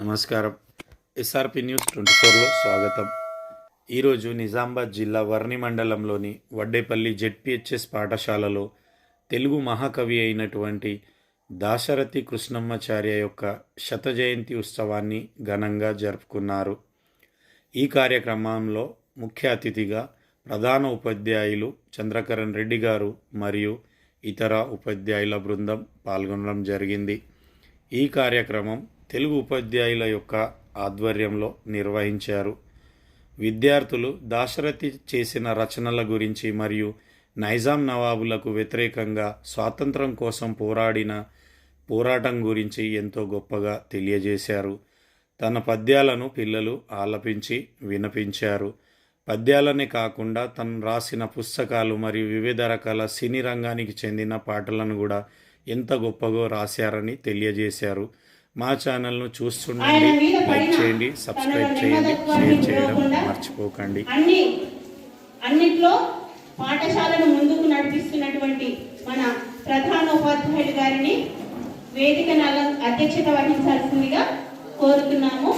నమస్కారం. SRP news twenty ఫోర్లో స్వాగతం. ఈరోజు నిజామాబాద్ జిల్లా వర్ణి మండలంలోని వడ్డేపల్లి జెడ్పిహెచ్ఎస్ పాఠశాలలో తెలుగు మహాకవి అయినటువంటి దాశరథి కృష్ణమ్మాచార్య యొక్క శత జయంతి ఉత్సవాన్ని ఘనంగా జరుపుకున్నారు. ఈ కార్యక్రమంలో ముఖ్య అతిథిగా ప్రధాన ఉపాధ్యాయులు చంద్రకరణ్ రెడ్డి గారు మరియు ఇతర ఉపాధ్యాయుల బృందం పాల్గొనడం జరిగింది. ఈ కార్యక్రమం తెలుగు ఉపాధ్యాయుల యొక్క ఆధ్వర్యంలో నిర్వహించారు. విద్యార్థులు దాశరథి చేసిన రచనల గురించి మరియు నైజాం నవాబులకు వ్యతిరేకంగా స్వాతంత్రం కోసం పోరాడిన పోరాటం గురించి ఎంతో గొప్పగా తెలియజేశారు. తన పద్యాలను పిల్లలు ఆలపించి వినిపించారు. పద్యాలనే కాకుండా తను రాసిన పుస్తకాలు మరియు వివిధ రకాల సినీ రంగానికి చెందిన పాటలను కూడా ఎంత గొప్పగా రాశారని తెలియజేశారు. మా ఛానల్ను చూస్తుండండి లైక్ చేయండి సబ్స్క్రైబ్ చేయండి షేర్ చేయడం మర్చిపోకండి. అన్ని అన్నిట్లో పాఠశాలను ముందుకు నడిపిస్తున్నటువంటి మన ప్రధాన ఉపాధ్యాయులు గారిని వేదికను అధ్యక్షత వహించాల్సిందిగా కోరుతున్నాము.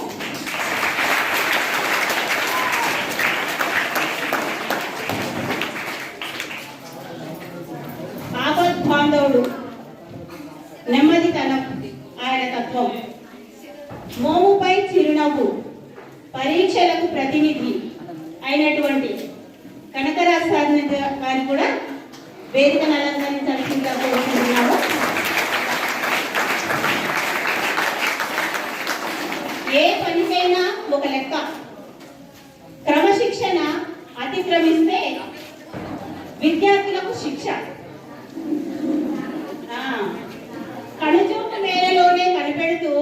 ఒక లెక్క. క్రమశిక్షణ అతిక్రమిస్తే విద్యార్థులకు శిక్ష. ఆ, కనుచూపు మేరలోనే కనిపెడుతూ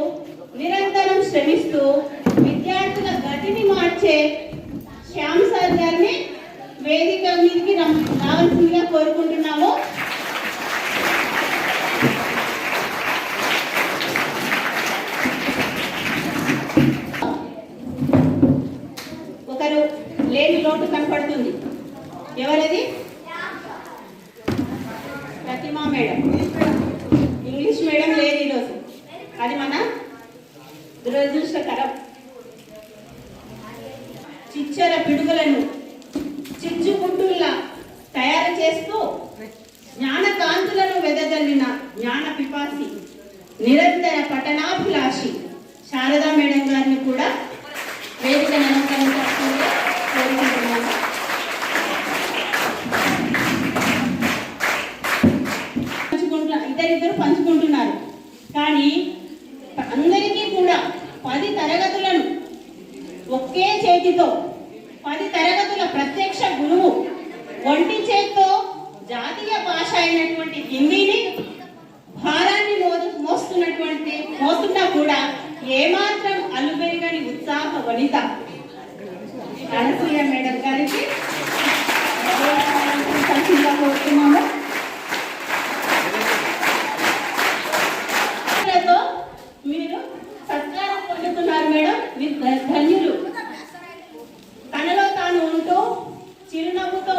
నిరంతరం శ్రమిస్తూ విద్యార్థుల గతిని మార్చే శ్యామ్ సార్ గారిని వేదిక మీదకి రావాల్సిందిగా కోరుకుంటున్నాము ఒకరు లేని లోటు కనపడుతుంది ఎవరది ప్రతిమా మేడం ఇంగ్లీష్ మేడం లేదు ఈరోజు అది మన దురదృష్టకరం చిచ్చర పిడుగులను చిచ్చుకుంటుల్లా తయారు చేస్తూ జ్ఞాన కాంతులను జ్ఞాన పిపాసి నిరంతర పఠనాభిలాషి శారదా మేడం గారిని కూడా వేదిక అలంకరించాల్సిందిగా కోరుకుంటున్నాను. పంచుకుంటున్నా ఇద్దరిద్దరు పంచుకుంటున్నారు. కానీ అందరికీ కూడా పది తరగతులను ఒకే చేతితో పది తరగతుల ప్రత్యక్ష గురువు ఒంటి చేత్తో జాతీయ భాష అయినటువంటి హిందీ భారాన్ని మోదు మోస్తున్నటువంటి మోస్తున్నా కూడా ఏమాత్రం అలుబెరగని ఉత్సాహ వనిత. అనసూయ మేడం గారికి కోరుతున్నాము మీరు సత్కారం పొందుతున్నారు మేడం. మీరు ధన్యులు. తనలో తాను ఉంటూ చిరునవ్వుతో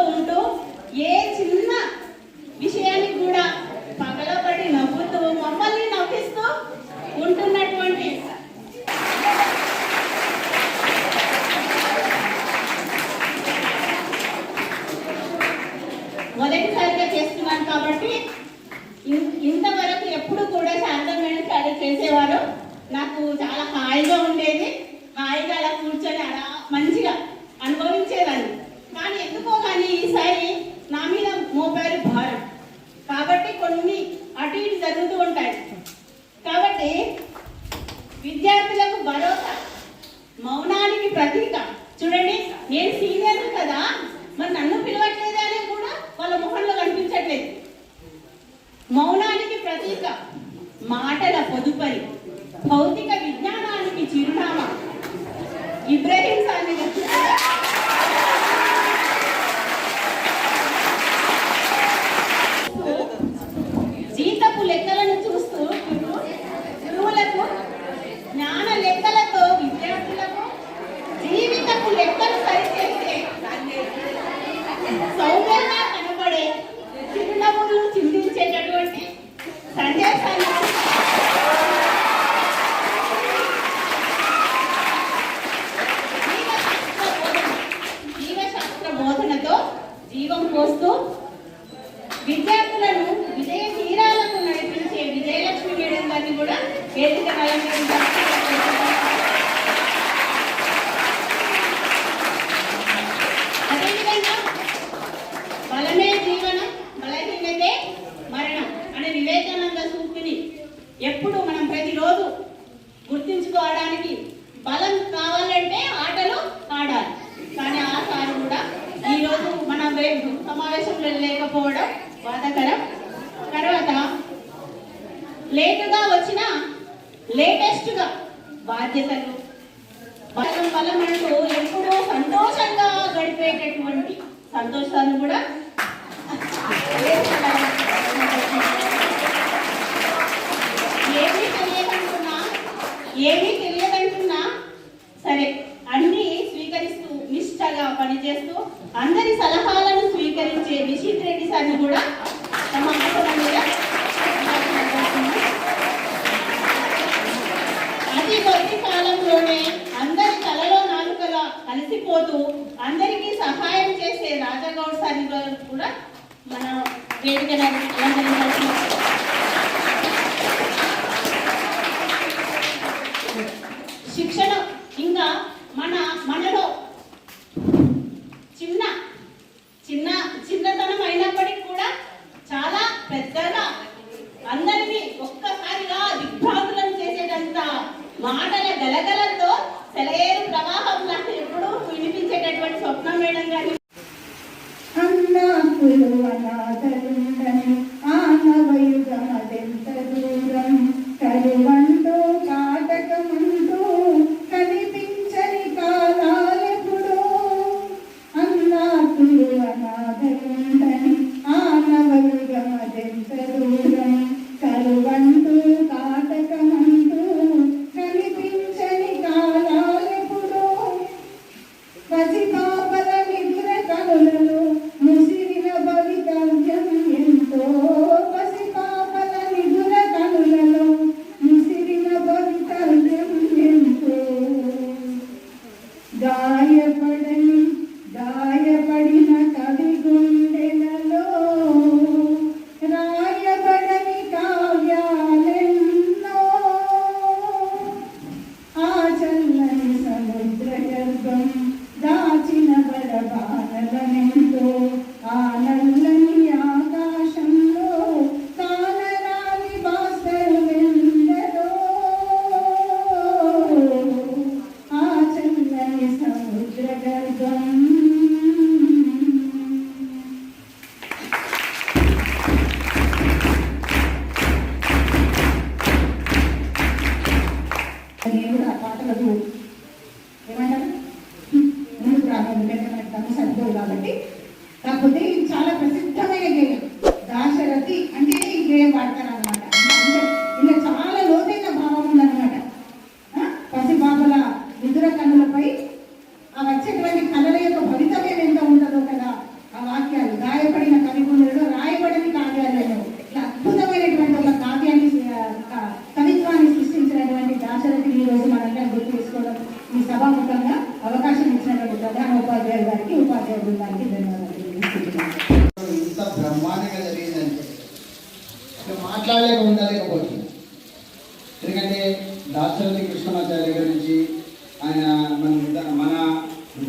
పోతూ అందరికీ సహాయం చేసే రాజాగౌడ్ సార్ కూడా మన వేదిక అలంకరించాల్సిన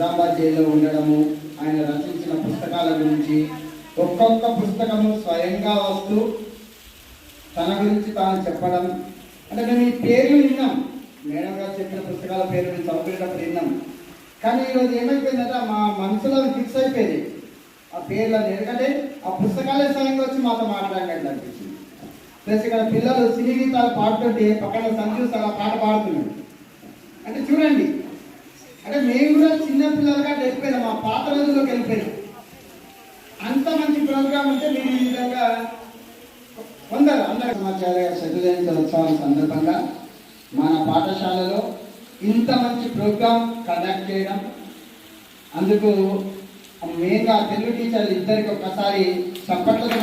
నిజామాబాద్ జైల్లో ఉండడము ఆయన రచించిన పుస్తకాల గురించి ఒక్కొక్క పుస్తకము స్వయంగా వస్తూ తన గురించి తాను చెప్పడం. అంటే మేము ఈ పేర్లు విన్నాం. మేడం గారు చెప్పిన పుస్తకాల పేరు నేను చదువుకునేటప్పుడు విన్నాం. కానీ ఈరోజు ఏమైపోయిందంటే మా మనసులో ఫిక్స్ అయిపోయింది ఆ పేర్లు ఎందుకంటే ఆ పుస్తకాలే స్వయంగా వచ్చి మాతో మాట్లాడలేదు అనిపించింది. ప్లస్ ఇక్కడ పిల్లలు సినీ గీతాలు పాడుతుంటే పక్కన సంజీవ్ సార్ పాట పాడుతున్నాడు. అంటే చూడండి అంటే మేము కూడా చిన్నపిల్లలుగా వెళ్ళిపోయినాం మా పాత రోజుల్లోకి వెళ్ళిపోయినాం. అంత మంచి ప్రోగ్రామ్ అంటే మీరు ఈ విధంగా కొందరు అందరూ సమాచార శతజయంతి ఉత్సవాల సందర్భంగా మన పాఠశాలలో ఇంత మంచి ప్రోగ్రాం కండక్ట్ చేయడం. అందుకు మెయిన్గా తెలుగు టీచర్లు ఇద్దరికి ఒక్కసారి చప్పట్లతో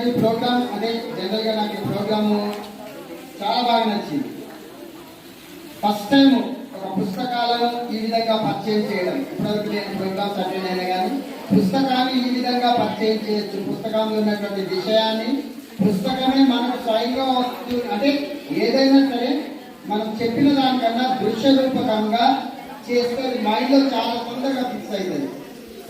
నాకు ప్రోగ్రామ్ అదే జనరల్గా నాకు ప్రోగ్రాము చాలా బాగా నచ్చింది. ఫస్ట్ టైం ఒక పుస్తకాలను ఈ విధంగా పరిచయం చేయడం. ఇప్పటివరకు నేను ప్రోగ్రామ్స్ అటెండ్ అయినా కానీ పుస్తకాన్ని ఈ విధంగా పరిచయం చేయొచ్చు. పుస్తకంలో ఉన్నటువంటి విషయాన్ని పుస్తకమే మనకు స్వయంగా వస్తుంది అంటే ఏదైనా సరే మనం చెప్పిన దానికన్నా దృశ్య రూపకంగా చేస్తే మైండ్లో చాలా తొందరగా ఫిక్స్ అవుతుంది.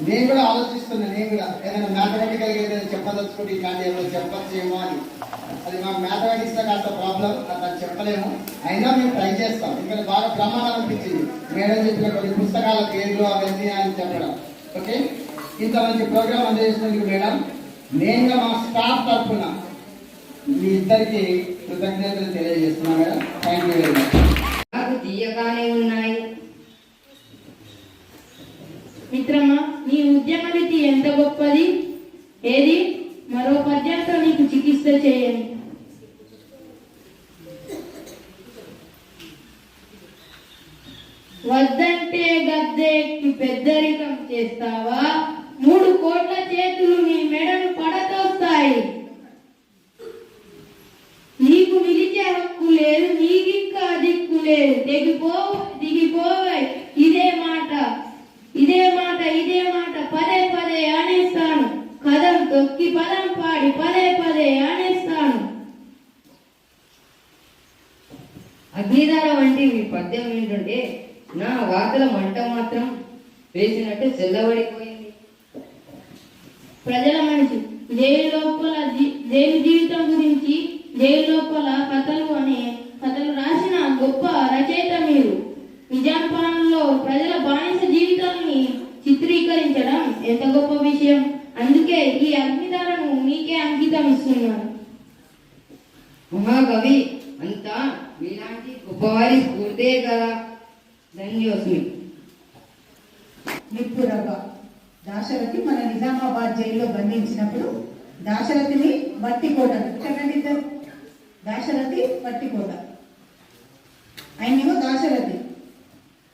నేను కూడా ఆలోచిస్తున్నాను నేను కూడా. ఏదైనా మ్యాథమెటికల్ ఏదైనా చెప్పదలుచుకుంటే ఇట్లాంటి ఏమైనా చెప్పచ్చేమో అని. అది మా మ్యాథమెటిక్స్లో కాస్త ప్రాబ్లం నాకు చెప్పలేము. అయినా మేము ట్రై చేస్తాం. ఇక్కడ బాగా ప్రమాదం అనిపించింది. మేడం చెప్పిన కొన్ని పుస్తకాల పేర్లు అవన్నీ అని చెప్పడం. ఓకే? ఇంత మంచి ప్రోగ్రామ్ అందజేసినందుకు మేడం. నేనుగా మా స్టాఫ్ తరఫున మీ ఇద్దరికి కృతజ్ఞతలు తెలియజేస్తున్నా madam. Thank you very much నాకు తీయగానే ఉన్నాయి. మిత్రమా నీ ఉద్యమ రీతి ఎంత గొప్పది ఏది మరో పద్యంతో నీకు చికిత్స చేయని వద్దంటే గద్దెకి పెద్దరికం చేస్తావా మూడు కోట్ల చేతులు నీ మెడను పడతోస్తాయి నీకు నిలిచే హక్కు లేదు నీకింకా దిక్కు లేదు దిగిపో దిగిపోవై ఇదే మాట ఇదే మాట ఇదే మాట పదే పదే అనేస్తాను కదం తొక్కి పదం పాడి పదే పదే అనేస్తాను అగ్నిధార వంటి మీ పద్యం ఏంటంటే నా వార్తల మంట మాత్రం వేసినట్టు చెల్లబడిపోయింది ప్రజల మనిషి జైలు లోపల జీ- జైలు జీవితం గురించి జైలు లోపల కథలు అనే కథలు రాసిన గొప్ప రచయిత మీరు. నిజాం పాలనలో ప్రజల బానిస జీవితాన్ని చిత్రీకరించడం ఎంత గొప్ప విషయం? అందుకే ఈ అగ్నిధారను మీకే అంకితం ఇస్తున్నాను. మహాకవి అంతా మీలాంటి గొప్పవారి స్ఫూర్తే కదా? ధన్యోస్మి. నిప్పురవ్వ దాశరథి మన నిజామాబాద్ జైల్లో బంధించినప్పుడు దాశరథిని వట్టికోట చెప్పండి ఇద్దరు. దాశరథి వట్టికోట ఆయనేమో దాశరథి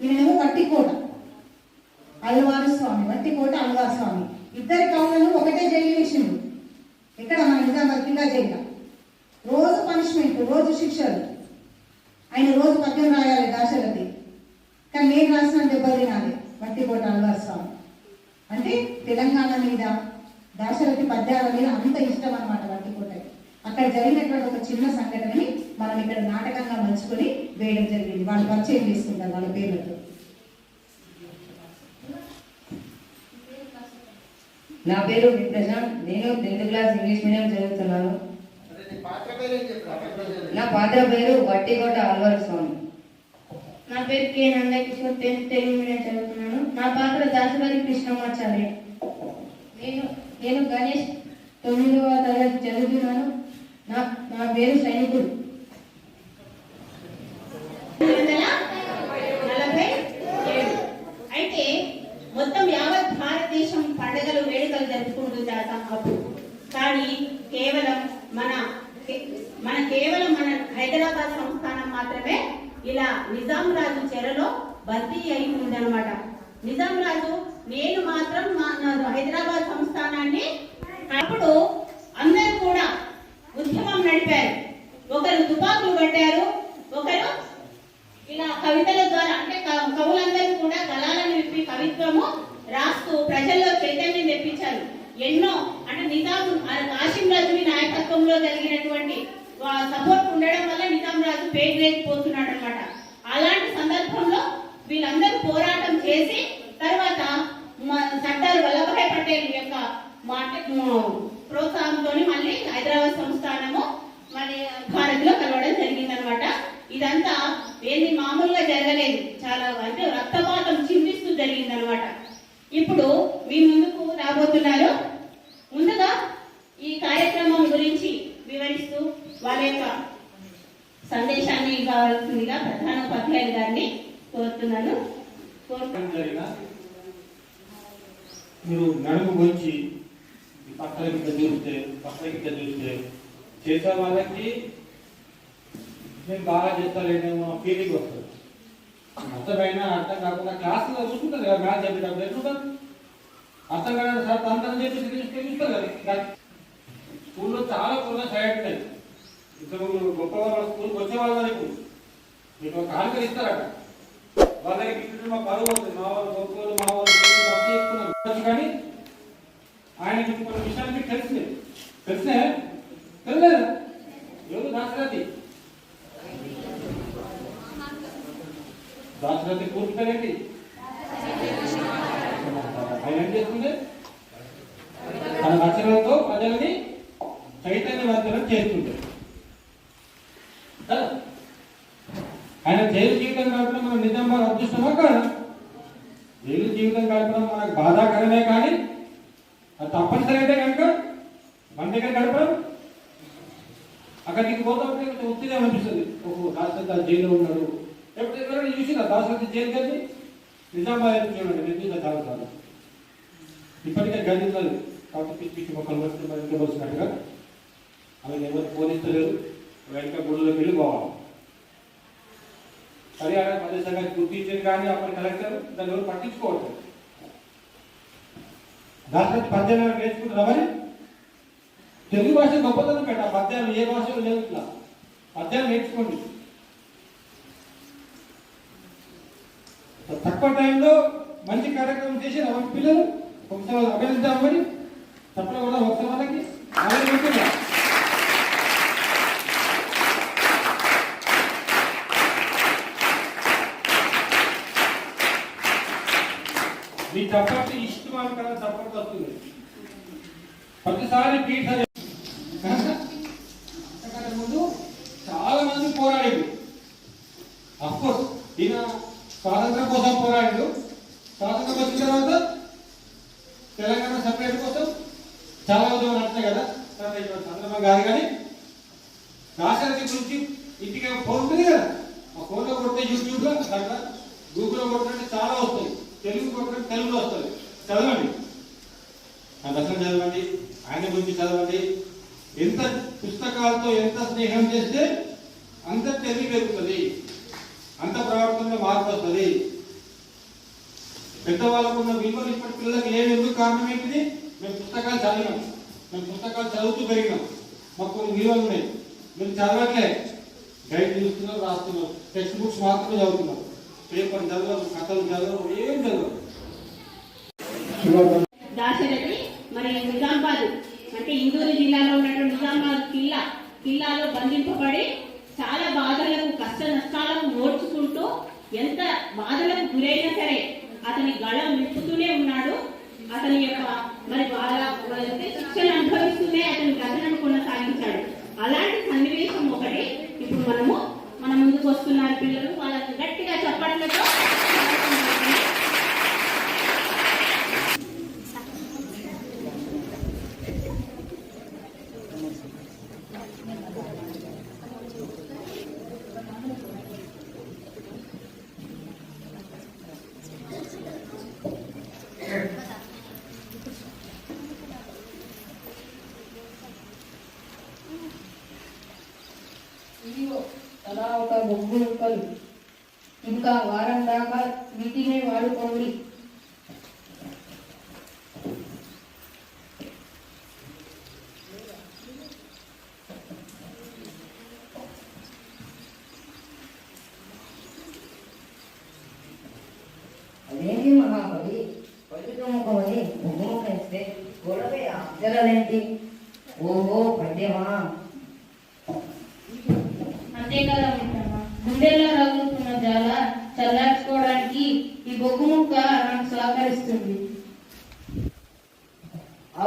ఈయనేమో వట్టికోట అల్వారు స్వామి వట్టికోట అల్వారు స్వామి. ఇద్దరి కవులను ఒకటే జైలు వేసిండు. ఇక్కడ మన నిజామాబాద్ కింద జైలు రోజు పనిష్మెంట్ రోజు శిక్షలు. ఆయన రోజు పద్యం రాయాలి దాశరథి. కానీ నేను రాసిన దెబ్బలు తినాలి. వట్టికోట అల్వార్ స్వామి. అంటే తెలంగాణ మీద దాశరథి పద్యాల మీద అంత ఇష్టం అనమాట వట్టికోటకి అక్కడ జరిగినటువంటి ఒక చిన్న సంఘటనని మనం ఇక్కడ నాటకంగా మలుచుకొని వేయడం జరిగింది. వాళ్ళు పరిచయం చేసుకుంటారు వాళ్ళ పేర్లతో. నా పేరు ప్రశాంత్ నేను టెన్త్ క్లాస్ ఇంగ్లీష్ మీడియం చదువుతున్నాను. పాత్ర పేరు చెప్పు నా పాత్ర పేరు వట్టికోట అల్వర్ స్వామి. నా పేరు K. Nandakishore. Tenth Telugu medium చదువుతున్నాను. నా పాత్ర దాసరి కృష్ణమాచార్య. నేను నేను గణేష్ తొమ్మిదవ తరగతి చదువుతున్నాను. నా నా పేరు సైనికుడు. అయితే మొత్తం యావత్ భారతదేశం పండుగలు వేడుకలు జరుపుకుంటుంది అప్పుడు కానీ కేవలం మన మన కేవలం మన హైదరాబాద్ సంస్థానం మాత్రమే ఇలా నిజాం రాజు చెరలో భర్తీ అయి ఉందన్నమాట. నిజాం రాజు నేను మాత్రం మా హైదరాబాద్ సంస్థానాన్ని అప్పుడు అందరూ కూడా ఉద్యమం నడిపారు. ఒకరు తుపాకులు పట్టారు ఒకరు ఇలా కవితల ద్వారా అంటే క- కవులందరూ కూడా గలాలను విప్పి కవిత్వము రాస్తూ ప్రజల్లో చైతన్యం తెప్పించారు. ఎన్నో అంటే నిజాం కాశీం రాజుని నాయకత్వంలో జరిగినటువంటి సపోర్ట్ ఉండడం వల్ల నిజాం రాజు పేరులేకపోతున్నాడు అనమాట అలాంటి సందర్భంలో వీళ్ళందరూ పోరాటం చేసి తర్వాత సర్దార్ వల్లభాయ్ పటేల్ యొక్క మాట ప్రోత్సాహంతో మళ్ళీ హైదరాబాద్ సంస్థానము మరి భారత్లో కలవడం జరిగింది అనమాట ఇదంతా ఏది మామూలుగా జరగలేదు. చాలా అంటే రక్తపాతం చిందిస్తూ జరిగింది అనమాట ఇప్పుడు మీ ముందుకు రాబోతున్నారు. ముందుగా ఈ కార్యక్రమం గురించి వివరిస్తూ వాళ్ళ యొక్క సందేశాన్ని ఇవ్వవలసిందిగా ప్రధాన ఉపాధ్యాయులు గారిని కోరుతున్నాను. కోరుతున్నాను మీరు నడుము గురించి పక్కలకి ఇట్లా చూస్తే పక్కలకి ఇట్లా చూస్తే చేసే వాళ్ళకి నేను బాగా చేస్తాలేనేమో ఫీలింగ్ వస్తుంది. అర్థమైనా అర్థం కాకుండా క్లాసులో చూసుకుంటారు కదా మ్యాథ్ చెప్పేటప్పుడు ఎట్లుంటారు అర్థం కాదు సార్ తనంతరం చెప్పి చూస్తే చూస్తారు కదా స్కూల్లో చాలా కూడా సైడ్ ఉంటాయి. ఇంతకు గొప్ప వాళ్ళు స్కూల్కి వచ్చేవాళ్ళు మీకు ఒక కానుకలు ఇస్తారట. వాళ్ళకి ఇచ్చిన మా పరువు అవుతుంది మా వాళ్ళు గొప్పలు మా వాళ్ళు గొప్పలు మొత్తం చెప్పుకున్నాం. కానీ ఆయనకి కొన్ని విషయాలు మీకు తెలిసినాయి. తెలిసినాయా? తెలియదు ఎవరు దాశరథి? దాశరథి పూర్తి పేరేంటి ఆయన ఏం చేస్తుంది తన రచనలతో ప్రజలని చైతన్యవంతులను చేస్తుంటారు కదా? ఆయన జైలు జీవితం గడపడం మన నిజామాబాద్ అదృష్టమా కాదు జైలు జీవితం గడపడం మనకు బాధాకరమే కానీ అది తప్పనిసరి అయితే కనుక మన దగ్గర గడపడం అక్కడికి పోతా ఉంటే కొంచెం ఒత్తిడి అనిపిస్తుంది ఓహో దాసరథి జైల్లో ఉన్నాడు ఎప్పుడు ఎవరైనా చూసినా దాసరథి జైలు నిజామాబాద్ చూడండి నేను చూసా చాలా సార్లు ఇప్పటికే గదిలేదు కాబట్టి పిచ్చి పిచ్చి మొక్కలు వస్తే మరి ఇంకా అవి ఎవరు పోలీసులు వెనక గుడిలోకి వెళ్ళి పోవాలి. హర్యానా ప్రదేశంగా గుర్తించింది కానీ అప్పుడు కలెక్టర్ దాన్ని ఎవరు పట్టించుకోవట్లేదు. దాంట్లో పద్యాలు నేర్చుకుంటున్నామని తెలుగు భాష గొప్పతనం పెట్ట పద్యాలు ఏ భాషలో లేవు ఇట్లా. పద్యాలు నేర్చుకోండి తక్కువ టైంలో మంచి కార్యక్రమం చేసి మన పిల్లలు ఒకసారి అభినందిద్దాం మరి. తప్పకుండా కూడా ఒకసారి వాళ్ళకి మీ తప్పటి ఇష్టమైన కదా వస్తుంది. ప్రతిసారి పీఠ అంతకంటే ముందు చాలా మంది పోరాడారు అఫ్కోర్స్ ఈయన స్వాతంత్రం కోసం పోరాడాడు స్వాతంత్రం వచ్చిన తర్వాత తెలంగాణ సపరేట్ కోసం చాలా ఉద్యమాలు నడుస్తాయి కదా తర్వాత ఇక్కడ సందర్భం కాదు కానీ దాశరథి గురించి ఇంటికి ఫోన్ ఉంటుంది కదా ఆ ఫోన్లో కొడితే యూట్యూబ్లో దాంట్లో గూగుల్లో కొట్టినట్టు చాలా వస్తాయి తెలుగు కొట్టినట్టు తెలుగులో వస్తుంది చదవండి ఆ దశనం చదవండి ఆయన గురించి చదవండి ఎంత పుస్తకాలతో ఎంత స్నేహం చేస్తే అంత తెలివి పెరుగుతుంది. అంత ప్రవర్తనలో మార్పు వస్తుంది. పెద్దవాళ్ళకు ఉన్న విలువలు ఇప్పటి పిల్లలకు ఏమి ఎందుకు కారణం ఏంటిది? మేము పుస్తకాలు చదివినాం. మేము పుస్తకాలు చదువుతూ పెరిగినాం. మాకు కొన్ని విలువలు ఉన్నాయి. మీరు చదవట్లే. గైడ్ చూస్తున్నారు రాస్తున్నారు. టెక్స్ట్ బుక్స్ మాత్రమే చదువుతున్నారు పేపర్ చదవరు కథలు చదవరు ఏం చదవరు? దాశరథి మరి నిజామాబాద్ అంటే ఇందూరు జిల్లాలో ఉన్నటువంటి నిజామాబాద్ కిల్లా కిల్లాలో బంధింపబడి చాలా బాధలకు కష్ట నష్టాలకు ఓడ్చుకుంటూ ఎంత బాధలకు గురైనా సరే అతని గళం నింపుతూనే ఉన్నాడు. అతని యొక్క మరి బాధ శిక్షణ అనుభవిస్తూనే అతని కథనం కొనసాగించాడు. అలాంటి సన్నివేశం ఒకటి ఇప్పుడు మనము మన ముందుకు వస్తున్నారు పిల్లలు. వాళ్ళకి గట్టిగా చప్పట్లతో తలా ఒక బొగ్గు ముక్కలు ఇంకా వారం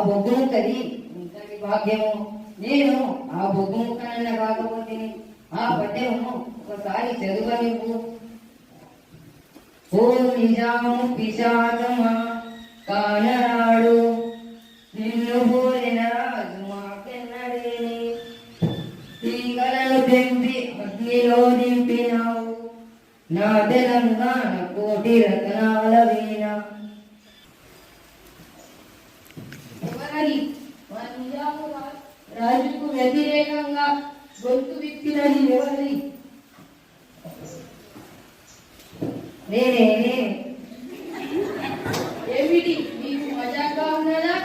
బొగ్గును బొగ్గు ఇంతటి భాగ్యము నేను ఆ బొగ్గును ముక్కనన్న కాకపోతే ఆ పద్యము ఒకసారి చదువనివ్వు. ఓ నిజాము పిశాచమా కానరాడు. నిన్ను పోలిన రాజు మాకెన్నడేని తీగలను తెంపి అగ్నిలో నింపినావు. నా తెలంగాణ కోటి రత్నాల వీణ ఎవరది మన నిజాము రా- రాజుకు వ్యతిరేకంగా గొంతు విప్పినది ఎవరిది నేనే ఏమిటి? మీకు మజాగా ఉన్నదా?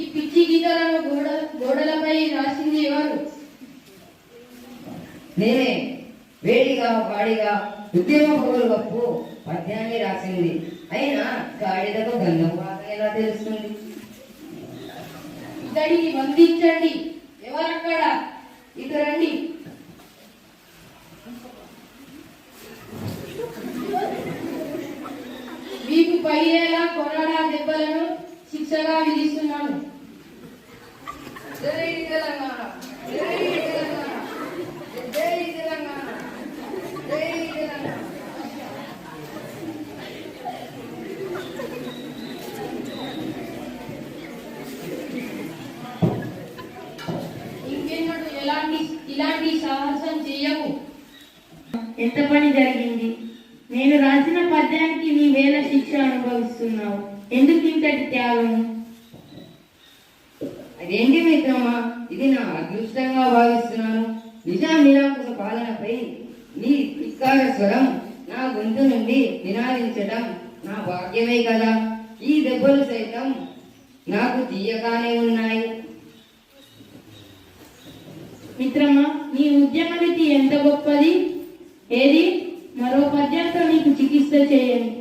ఈ పిచ్చి గీతలను గోడ గోడలపై రాసింది ఎవరు? నేనే. వేడిగా వాడిగా ఉద్యమ పౌరు గప్పు పద్యాన్ని రాసింది. అయినా గాడిదకు గంధం వాసన ఎలా తెలుస్తుంది? ఇతడిని బంధించండి. ఎవరక్కడ? ఇది రండి. మీకు పయ్యేలా కొరడా దెబ్బలను శిక్షగా విధిస్తున్నాను. జై తెలంగాణ. జై తెలంగాణ. జై తెలంగాణ. జై ఇలాంటి సాహసం చేయవు ఎంత పని జరిగింది? నేను రాసిన పద్యానికి నీ వేల శిక్ష అనుభవిస్తున్నావు. ఎందుకు ఇంతటి త్యాగం? అదేంటి మిత్రమా? ఇది నా అదృష్టంగా భావిస్తున్నాను. నిజాం నిరాంకుశ పాలనపై నీ ధిక్కార స్వరం నా గొంతు నుండి నినాదించడం నా భాగ్యమే కదా. ఈ దెబ్బలు సైతం నాకు తీయగానే ఉన్నాయి. మిత్రమా నీ ఉద్యమనితి ఎంత గొప్పది? ఏది? మరో పద్యంతో నీకు చికిత్స చేయండి.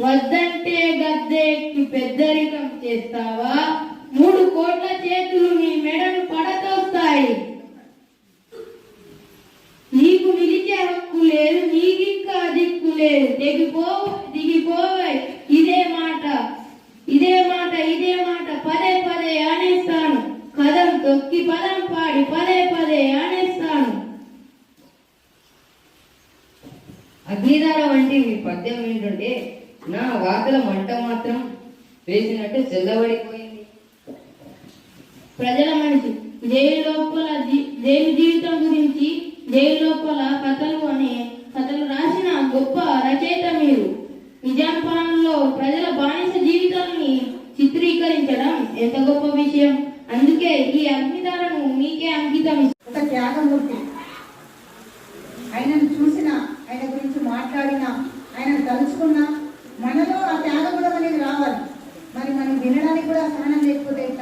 వద్దంటే గద్దెక్కి పెద్దరికం చేస్తావా? మూడు కోట్ల చేతులు నీ మెడను పడతోస్తాయి. నీకు నిలిచే హక్కు లేదు నీకింకా దిక్కు లేదు. దిగిపో దిగిపోవై. ఇదే మాట. ఇదే మాట ఇదే మాట పదే పదే అనేస్తాను కదం తొక్కి పదం పాడి పదే పదే అనేస్తాను అగ్నిధార వంటి మీ పద్యం ఏంటంటే నా వాతల మంట మాత్రం వేసినట్టు చెల్లబడిపోయింది. ప్రజల మనిషి జైలు లోపల జీ- జైలు జీవితం గురించి జైలు లోపల కథలు అనే కథలు రాసిన గొప్ప రచయిత మీరు. నిజాం ప్రజల బానిస జీవితాన్ని చిత్రీకరించడం ఎంత గొప్ప విషయం. అందుకే ఈ అగ్నిదాలను మీకే అంకితం. ఒక త్యాగమూర్తి. ఆయనను చూసిన ఆయన గురించి మాట్లాడిన ఆయన తలుచుకున్న మనలో ఆ త్యాగగుణం అనేది రావాలి. మరి మనం వినడానికి కూడా సహనం లేకపోతే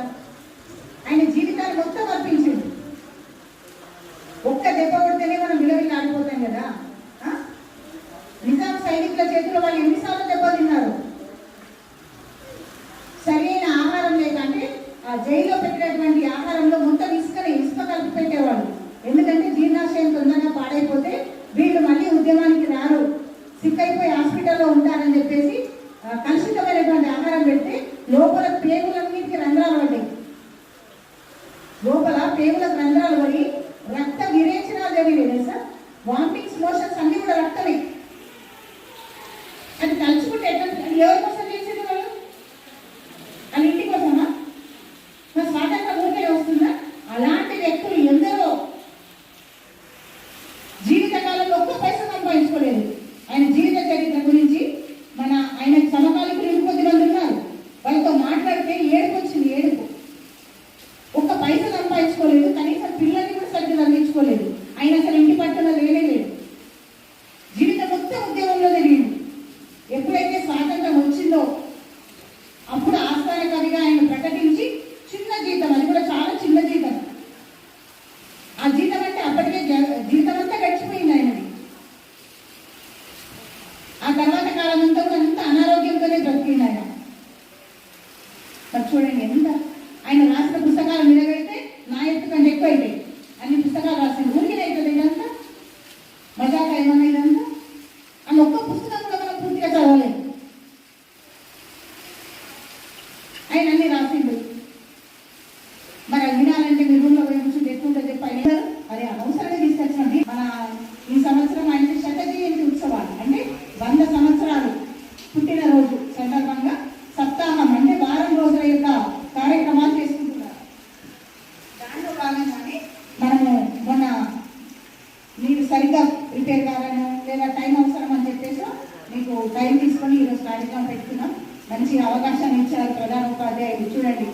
ఆయన జీవితాన్ని మొత్తం అర్పించింది ఒక్క దెబ్బ కొడితేనే మనం విలువలు ఆడిపోతాం కదా. సైనికుల చేతిలో వాళ్ళు ఎన్నిసార్లు దెబ్బతిన్నారు సరైన ఆహారం లేకంటే ఆ జైల్లో పెట్టినటువంటి ఆహారంలో ముంత ఇసుకని ఇసుక కలిపి పెట్టేవాళ్ళు. ఎందుకంటే జీర్ణాశయం తొందరగా పాడైపోతే donde అవకాశాన్ని ఇచ్చారు ప్రధాన ఉపాధ్యాయులు. చూడండి.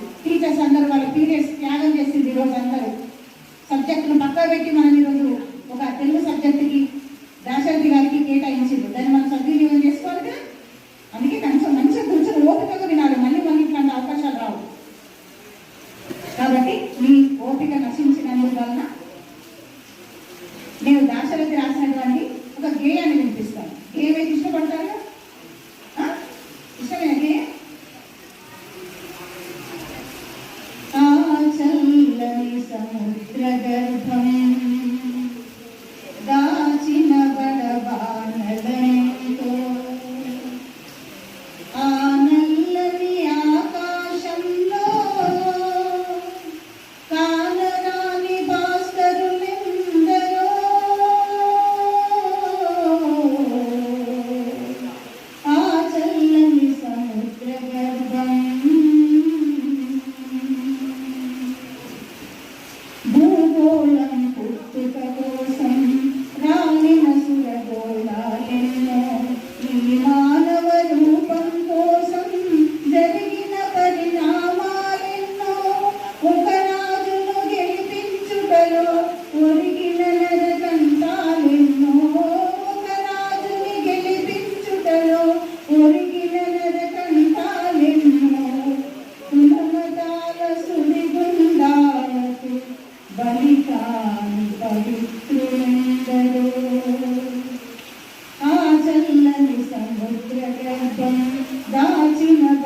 പുത്രകൽപ്പം ദാചുനത